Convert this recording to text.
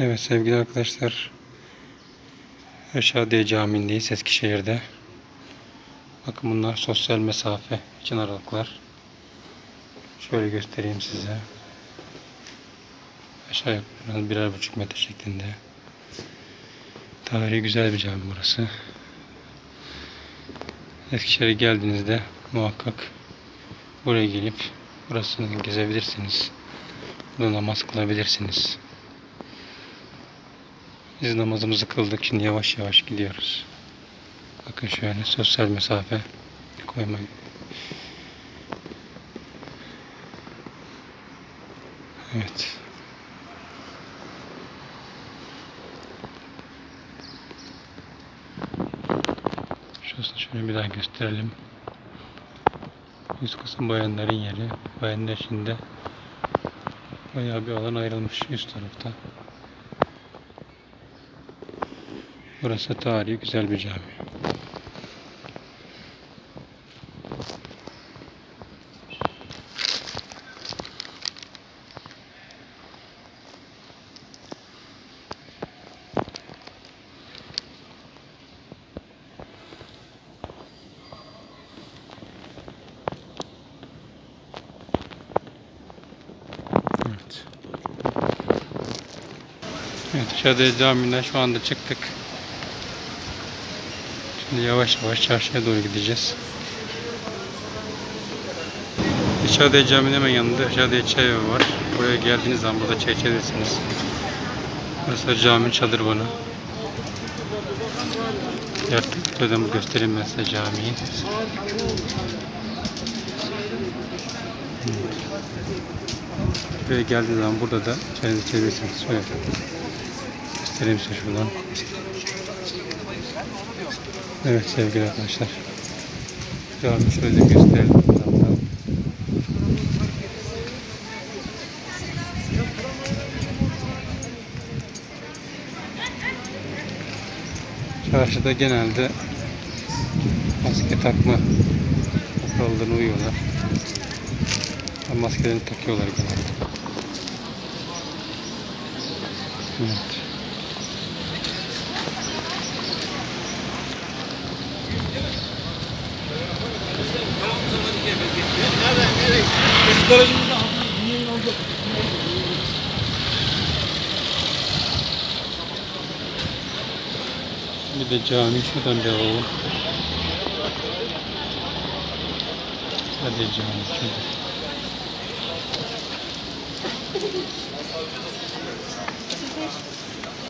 Evet sevgili arkadaşlar. Aşağıya Camii'ndeyiz Eskişehir'de. Bakın bunlar sosyal mesafe için aralıklar. Şöyle göstereyim size. Aşağı yukarı birer buçuk metre şeklinde. Tarihi güzel bir cami burası. Eskişehir'e geldiğinizde muhakkak buraya gelip burasını gezebilirsiniz. Burada namaz kılabilirsiniz. Biz namazımızı kıldık. Şimdi yavaş yavaş gidiyoruz. Bakın şöyle sosyal mesafe koymayı. Evet. Şurasını şöyle bir daha gösterelim. Üst kısım bayanların yeri. Bayanlar şimdi bayağı bir alan ayrılmış üst tarafta. Burası tarihi güzel bir cami. Evet. Evet, Şadeye Camii'nden şu anda çıktık. Şimdi yavaş yavaş çarşıya doğru gideceğiz. Şadeye Camii'nin hemen yanında Şadeye Çay Evi var. Buraya geldiğiniz zaman burada çay içebilirsiniz. Burası da caminin çadırvanı. Diğer taraftan göstereyim ben size camiyi. Buraya geldiğiniz zaman burada da çayınızı içebilirsiniz. Şöyle göstereyim size şuradan. Evet sevgili arkadaşlar. Cami şöyle gösterelim. Çarşıda genelde maske takma kurallarına uyuyorlar. Maskelerini takıyorlar genelde. Evet. Nereden nereye? Psikolojimizde niye? Bir de cami şuradan devam. Hadi cami şuradan.